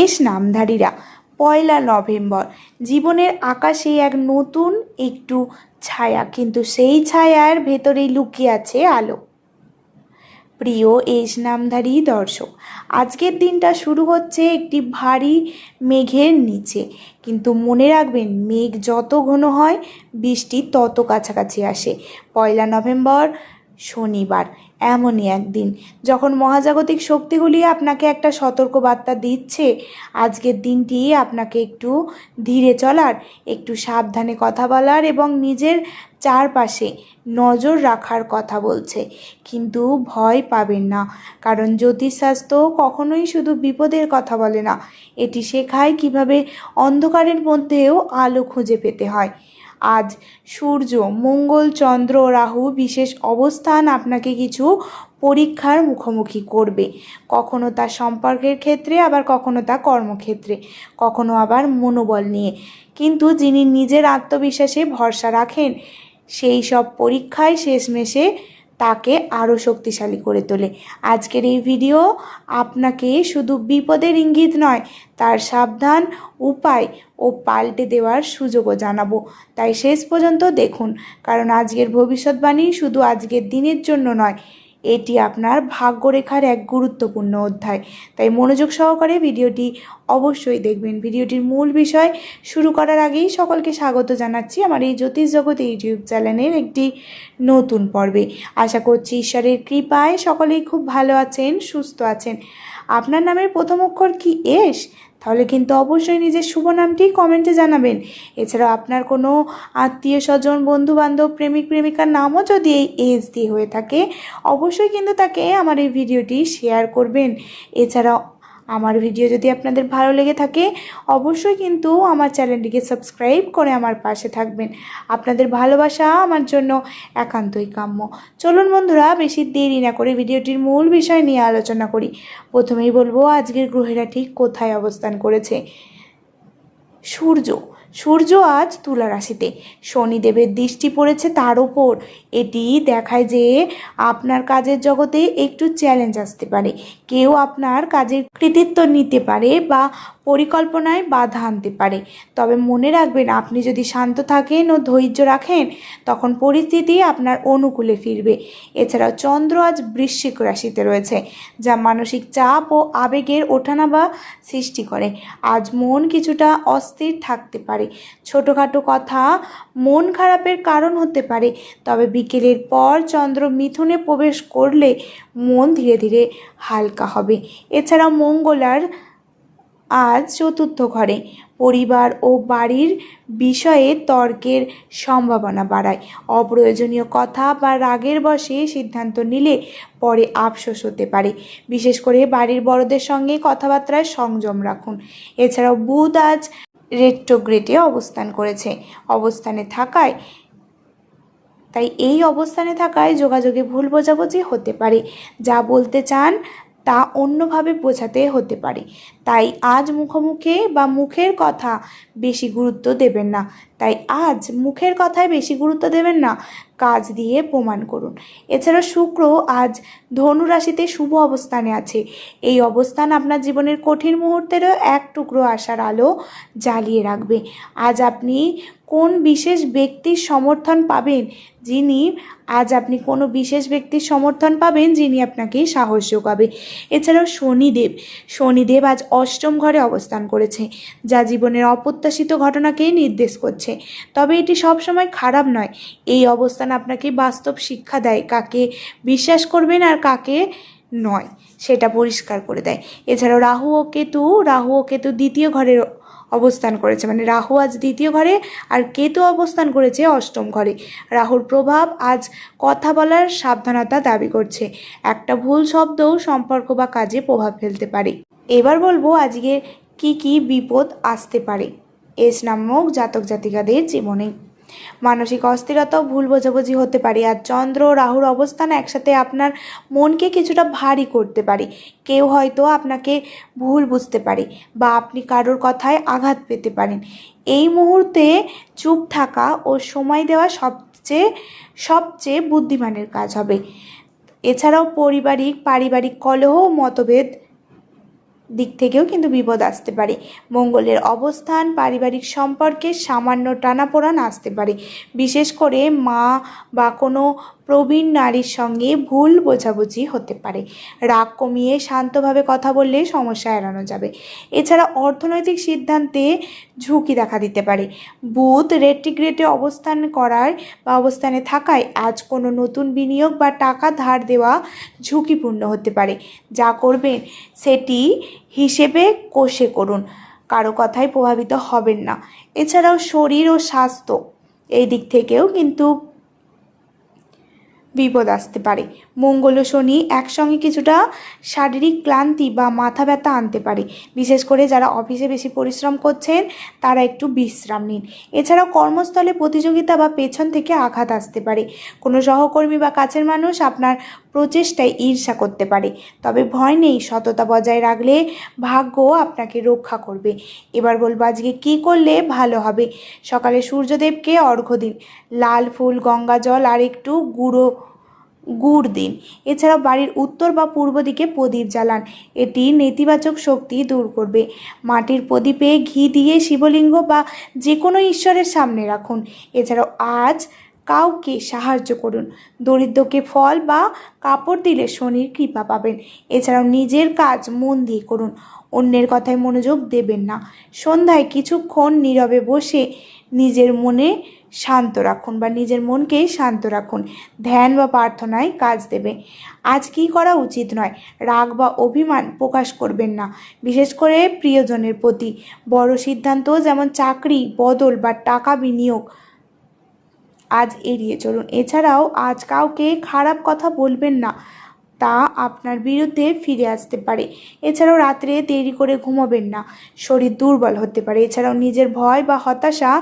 S নামধারীরা। পয়লা November. জীবনের আকাশে এক নতুন একটু ছায়া, কিন্তু সেই ছায়ার ভেতরেই লুকিয়ে আছে আলো। প্রিয় এস নামধারী দর্শক, আজকের দিনটা শুরু হচ্ছে একটি ভারী মেঘের নিচে। কিন্তু মনে রাখবেন, মেঘ যত ঘন হয়, বৃষ্টি তত কাছাকাছি আসে। পয়লা নভেম্বর শনিবার, এমনই একদিন। যখন মহাজাগতিক শক্তিগুলি আপনাকে একটা সতর্ক বার্তা দিচ্ছে, আজকের দিনটি আপনাকে একটু ধীরে চলার, একটু সাবধানে কথা বলার এবং নিজের চারপাশে নজর রাখার কথা বলছে। কিন্তু ভয় পাবেন না, কারণ জ্যোতিষশাস্ত্র কখনোই শুধু বিপদের কথা বলে না। এটি শেখায় কীভাবে অন্ধকারের মধ্যেও আলো খুঁজে পেতে হয়। আজ সূর্য, মঙ্গল, চন্দ্র, রাহু বিশেষ অবস্থান আপনাকে কিছু পরীক্ষার মুখোমুখি করবে। কখনো তা সম্পর্কের ক্ষেত্রে, আবার কখনো তা কর্মক্ষেত্রে, কখনো আবার মনোবল নিয়ে। কিন্তু যিনি নিজের আত্মবিশ্বাসে ভরসা রাখেন, সেই সব পরীক্ষায় শেষমেশে তাকে আরও শক্তিশালী করে তোলে। আজকের এই ভিডিও আপনাকে শুধু বিপদের ইঙ্গিত নয়, তার সাবধান উপায় ও পাল্টে দেওয়ার সুযোগও জানাব। তাই শেষ পর্যন্ত দেখুন, কারণ আজকের ভবিষ্যৎবাণী শুধু আজকের দিনের জন্য নয় এটি আপনার ভাগ্যরেখার এক গুরুত্বপূর্ণ অধ্যায়। তাই মনোযোগ সহকারে ভিডিওটি অবশ্যই দেখবেন। ভিডিওটির মূল বিষয়, শুরু করার আগেই সকলকে স্বাগত জানাচ্ছি আমার এই জ্যোতিষ জগৎ ইউটিউব চ্যানেলের একটি নতুন পর্বে। আশা করছি ঈশ্বরের কৃপায় সকলেই খুব ভালো আছেন, সুস্থ আছেন। আপনার নামের প্রথম অক্ষর কি? এস? তাহলে কিন্তু অবশ্যই নিজের শুভ নামটি কমেন্টে জানাবেন। এছাড়া আপনার কোনো আত্মীয় স্বজন বন্ধু বান্ধব প্রেমিক, প্রেমিকার নামও যদি এই এজ দিয়ে হয়ে থাকে, অবশ্যই কিন্তু তাকে আমার এই ভিডিওটি শেয়ার করবেন। এছাড়া আমার ভিডিও যদি আপনাদের ভালো লেগে থাকে, অবশ্যই কিন্তু আমার চ্যানেলটিকে সাবস্ক্রাইব করে আমার পাশে থাকবেন। আপনাদের ভালোবাসা আমার জন্য একান্তই কাম্য। চলুন বন্ধুরা, বেশি দেরি না করে ভিডিওটির মূল বিষয় নিয়ে আলোচনা করি। প্রথমেই বলব, আজকের গ্রহেরা ঠিক কোথায় অবস্থান করেছে? সূর্য। সূর্য আজ তুলা রাশিতে। শনিদেবের দৃষ্টি পড়েছে তার ওপর এটি দেখায় যে আপনার কাজের জগতে একটু চ্যালেঞ্জ আসতে পারে। কেউ আপনার কাজের কৃতিত্ব নিতে পারে বা পরিকল্পনায় বাধা আনতে পারে। তবে মনে রাখবেন, আপনি যদি শান্ত থাকেন ও ধৈর্য রাখেন, তখন পরিস্থিতি আপনার অনুকূলে ফিরবে। এছাড়াও চন্দ্র আজ বৃশ্চিক রাশিতে রয়েছে, যা মানসিক চাপ ও আবেগের ওঠানামা সৃষ্টি করে। আজ মন কিছুটা অস্থির থাকতে পারে। ছোটোখাটো কথা মন খারাপের কারণ হতে পারে, তবে বিকেলের পর চন্দ্র মিথুনে প্রবেশ করলে মন ধীরে ধীরে হালকা হবে। এছাড়া মঙ্গলার আজ চতুর্থ ঘরে। পরিবার ও বাড়ির বিষয়ে তর্কের সম্ভাবনা বাড়ায়। অপ্রয়োজনীয় কথা বা রাগের বশে সিদ্ধান্ত নিলে পরে আফসোস হতে পারে। বিশেষ করে বাড়ির বড়দের সঙ্গে কথাবার্তায় সংযম রাখুন। এছাড়াও বুধ আজ রেট্রোগ্রেটে অবস্থান করেছে। অবস্থানে থাকায় তাই এই অবস্থানে থাকায় যোগাযোগে ভুল বোঝাবুঝি হতে পারে। যা বলতে চান তা অন্যভাবে বোঝাতে হতে পারে। তাই আজ মুখোমুখে বা মুখের কথা বেশি গুরুত্ব দেবেন না। তাই আজ মুখের কথায় বেশি গুরুত্ব দেবেন না। কাজ দিয়ে প্রমাণ করুন। এছাড়া শুক্র আজ ধনু রাশিতে শুভ অবস্থানে আছে। এই অবস্থান আপনার জীবনের কঠিন মুহূর্তেরও এক টুকরো আশার আলো জ্বালিয়ে রাখবে। আজ আপনি কোন বিশেষ ব্যক্তির সমর্থন পাবেন? যিনি, আজ আপনি কোনো বিশেষ ব্যক্তির সমর্থন পাবেন, যিনি আপনাকে সাহস যোগাবে। এছাড়াও শনিদেব। শনিদেব আজ অষ্টম ঘরে অবস্থান করেছে, যা জীবনের অপ্রত্যাশিত ঘটনাকে নির্দেশ করছে। তবে এটি সবসময় খারাপ নয়। এই অবস্থান আপনাকে বাস্তব শিক্ষা দেয়, কাকে বিশ্বাস করবেন আর কাকে নয়, সেটা পরিষ্কার করে দেয়। এছাড়াও রাহু ও কেতু, রাহু ও কেতু দ্বিতীয় ঘরের অবস্থান করেছে। মানে রাহু আজ দ্বিতীয় ঘরে আর কেতু অবস্থান করেছে অষ্টম ঘরে। রাহুর প্রভাব আজ কথা বলার সাবধানতা দাবি করছে। একটা ভুল শব্দও সম্পর্ক বা কাজে প্রভাব ফেলতে পারে। এবার বলব আজকে কি কি বিপদ আসতে পারে। এস নামক জাতক জাতিকাদের জীবনে। মানসিক অস্থিরতাও ভুল বোঝাবুঝি হতে পারে আর চন্দ্র রাহুর অবস্থান একসাথে আপনার মনকে কিছুটা ভারী করতে পারে। কেউ হয়তো আপনাকে ভুল বুঝতে পারে বা আপনি কারোর কথায় আঘাত পেতে পারেন। এই মুহূর্তে চুপ থাকা ও সময় দেওয়া সবচেয়ে সবচেয়ে বুদ্ধিমানের কাজ হবে। এছাড়াও পারিবারিক পারিবারিক কলহ ও মতভেদ দিক থেকেও কিন্তু বিপদ আসতে পারে। মঙ্গলের অবস্থান, পারিবারিক সম্পর্কে সামান্য টানাপোড়ান আসতে পারে। বিশেষ করে মা বা কোনো প্রবীণ নারীর সঙ্গে ভুল বোঝাবুঝি হতে পারে। রাগ কমিয়ে শান্তভাবে কথা বললে সমস্যা এড়ানো যাবে। এছাড়া অর্থনৈতিক সিদ্ধান্তে ঝুঁকি দেখা দিতে পারে। বুথ রেট্রিগ্রেটে অবস্থান করার বা অবস্থানে থাকায় আজ কোনো নতুন বিনিয়োগ বা টাকা ধার দেওয়া ঝুঁকিপূর্ণ হতে পারে। যা করবেন সেটি হিসেবে কোষে করুন। কারও কথায় প্রভাবিত হবেন না। এছাড়াও শরীর ও স্বাস্থ্য এই দিক থেকেও কিন্তু বিপদ আসতে পারে। মঙ্গল ও শনি একসঙ্গে কিছুটা শারীরিক ক্লান্তি বা মাথা ব্যথা আনতে পারে। বিশেষ করে যারা অফিসে বেশি পরিশ্রম করছেন, তারা একটু বিশ্রাম নিন। এছাড়াও কর্মস্থলে প্রতিযোগিতা বা পেছন থেকে আঘাত আসতে পারে। কোনো সহকর্মী বা কাছের মানুষ আপনার প্রচেষ্টায় ঈর্ষা করতে পারে। তবে ভয় নেই, সততা বজায় রাখলে ভাগ্য আপনাকে রক্ষা করবে। এবার বলব আজকে কী করলে ভালো হবে? সকালে সূর্যদেবকে অর্ঘ্য দিন। লাল ফুল, গঙ্গা জল আর একটু গুঁড়ো, গুড় দিন। এছাড়াও বাড়ির উত্তর বা পূর্ব দিকে প্রদীপ জ্বালান। এটি নেতিবাচক শক্তি দূর করবে। মাটির প্রদীপে ঘি দিয়ে শিবলিঙ্গ বা যে কোনো ঈশ্বরের সামনে রাখুন। এছাড়াও আজ কাউকে সাহায্য করুন। দরিদ্রকে ফল বা কাপড় দিলে শনির কৃপা পাবেন। এছাড়াও নিজের কাজ মন দিয়ে করুন। অন্যের কথায় মনোযোগ দেবেন না। সন্ধ্যায় কিছুক্ষণ নীরবে বসে নিজের মনে শান্ত রাখুন বা নিজের মনকে শান্ত রাখুন। ধ্যান বা প্রার্থনায় কাজ দেবে। আজ কী করা উচিত নয়? রাগ বা অভিমান প্রকাশ করবেন না। বিশেষ করে প্রিয়জনের প্রতি। বড় সিদ্ধান্ত যেমন চাকরি, বদল বা টাকা বিনিয়োগ আজ এড়িয়ে চলুন। এছাড়াও আজ কাউকে খারাপ কথা বলবেন না, তা আপনার বিরুদ্ধে ফিরে আসতে পারে। এছাড়াও রাত্রে দেরি করে ঘুমাবেন না, শরীর দুর্বল হতে পারে। এছাড়াও নিজের ভয় বা হতাশা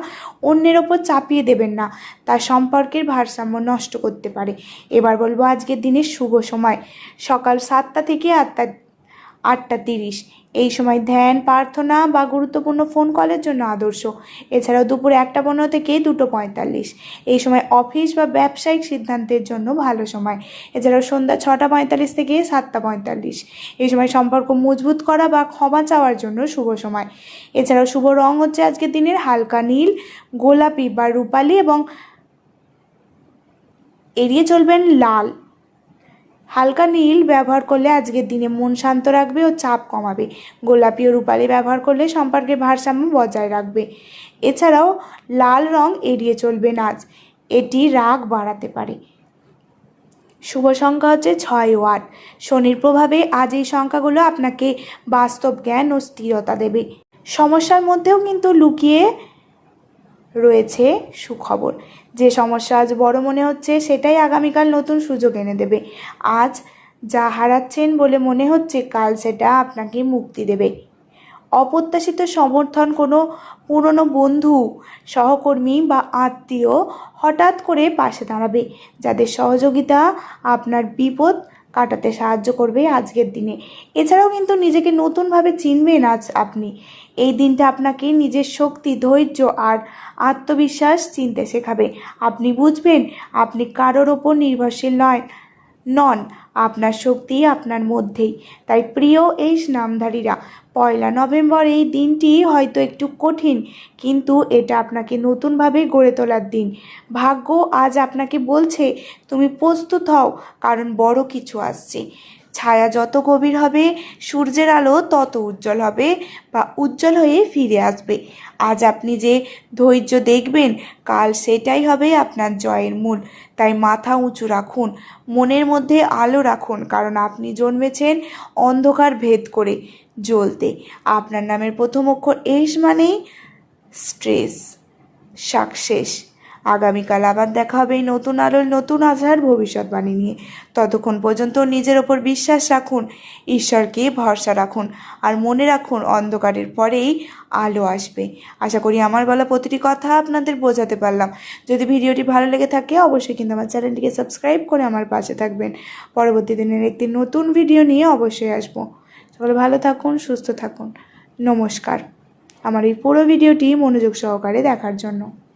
অন্যের ওপর চাপিয়ে দেবেন না, তা সম্পর্কের ভারসাম্য নষ্ট করতে পারে। এবার বলব আজকের দিনের শুভ সময়। সকাল সাতটা থেকে আটটা আটটা তিরিশ। এই সময় ধ্যান, প্রার্থনা বা গুরুত্বপূর্ণ ফোন কলের জন্য আদর্শ। এছাড়াও দুপুরে একটা পনেরো থেকে দুটো পঁয়তাল্লিশ। এই সময় অফিস বা ব্যবসায়িক সিদ্ধান্তের জন্য ভালো সময়। এছাড়াও সন্ধ্যা ছটা পঁয়তাল্লিশ থেকে সাতটা পঁয়তাল্লিশ। এই সময় সম্পর্ক মজবুত করা বা ক্ষমা চাওয়ার জন্য শুভ সময়। এছাড়াও শুভ রং হচ্ছে আজকের দিনের হালকা নীল, গোলাপি বা রূপালি এবং এড়িয়ে চলবেন লাল। হালকা নীল ব্যবহার করলে আজকের দিনে মন শান্ত রাখবে ও চাপ কমাবে। গোলাপি ও রূপালি ব্যবহার করলে সম্পর্কের ভারসাম্য বজায় রাখবে। এছাড়াও লাল রং এড়িয়ে চলবে নাচ। এটি রাগ বাড়াতে পারে। শুভ সংখ্যা হচ্ছে ছয় ও আট। শনির প্রভাবে আজ এই সংখ্যাগুলো আপনাকে বাস্তব জ্ঞান ও স্থিরতা দেবে। সমস্যার মধ্যেও কিন্তু লুকিয়ে রয়েছে সুখবর। যে সমস্যা আজ বড় মনে হচ্ছে, সেটাই আগামীকাল নতুন সুযোগ এনে দেবে। আজ যা হারাচ্ছেন বলে মনে হচ্ছে, কাল সেটা আপনাকে মুক্তি দেবে। অপ্রত্যাশিত সমর্থন কোনো পুরনো বন্ধু, সহকর্মী বা আত্মীয় হঠাৎ করে পাশে দাঁড়াবে, যাদের সহযোগিতা আপনার বিপদ কাটাতে সাহায্য করবে আজকের দিনে। এছাড়াও কিন্তু নিজেকে নতুনভাবে চিনবেন আজ আপনি। এই দিনটা আপনাকে নিজের শক্তি, ধৈর্য আর আত্মবিশ্বাস চিনতে শেখাবে। আপনি বুঝবেন, আপনি কারোর ওপর নির্ভরশীল নয়। নন, আপনার শক্তি আপনার মধ্যেই। তাই প্রিয় এই নামধারীরা, পয়লা নভেম্বর এই দিনটি হয়তো একটু কঠিন, কিন্তু এটা আপনাকে নতুনভাবে গড়ে তোলার দিন। ভাগ্য আজ আপনাকে বলছে, তুমি প্রস্তুত হও, কারণ বড় কিছু আসছে। ছায়া যত গভীর হবে, সূর্যের আলো তত উজ্জ্বল হবে বা উজ্জ্বল হয়ে ফিরে আসবে। আজ আপনি যে ধৈর্য দেখবেন, কাল সেটাই হবে আপনার জয়ের মূল। তাই মাথা উঁচু রাখুন, মনের মধ্যে আলো রাখুন, কারণ আপনি জন্মেছেন অন্ধকার ভেদ করে জ্বলতে। আপনার নামের প্রথম অক্ষর এস মানেই স্ট্রেস, সাকসেস। আগামীকাল আবার দেখা হবে এই নতুন আলোর নতুন আধার ভবিষ্যৎবাণী নিয়ে। ততক্ষণ পর্যন্ত নিজের ওপর বিশ্বাস রাখুন, ঈশ্বরকে ভরসা রাখুন, আর মনে রাখুন অন্ধকারের পরেই আলো আসবে। আশা করি আমার বলা প্রতিটি কথা আপনাদের বোঝাতে পারলাম। যদি ভিডিওটি ভালো লেগে থাকে, অবশ্যই কিন্তু আমার চ্যানেলটিকে সাবস্ক্রাইব করে আমার পাশে থাকবেন। পরবর্তী দিনের একটি নতুন ভিডিও নিয়ে অবশ্যই আসব। সকলে ভালো থাকুন, সুস্থ থাকুন। নমস্কার। আমার এই পুরো ভিডিওটি মনোযোগ সহকারে দেখার জন্য।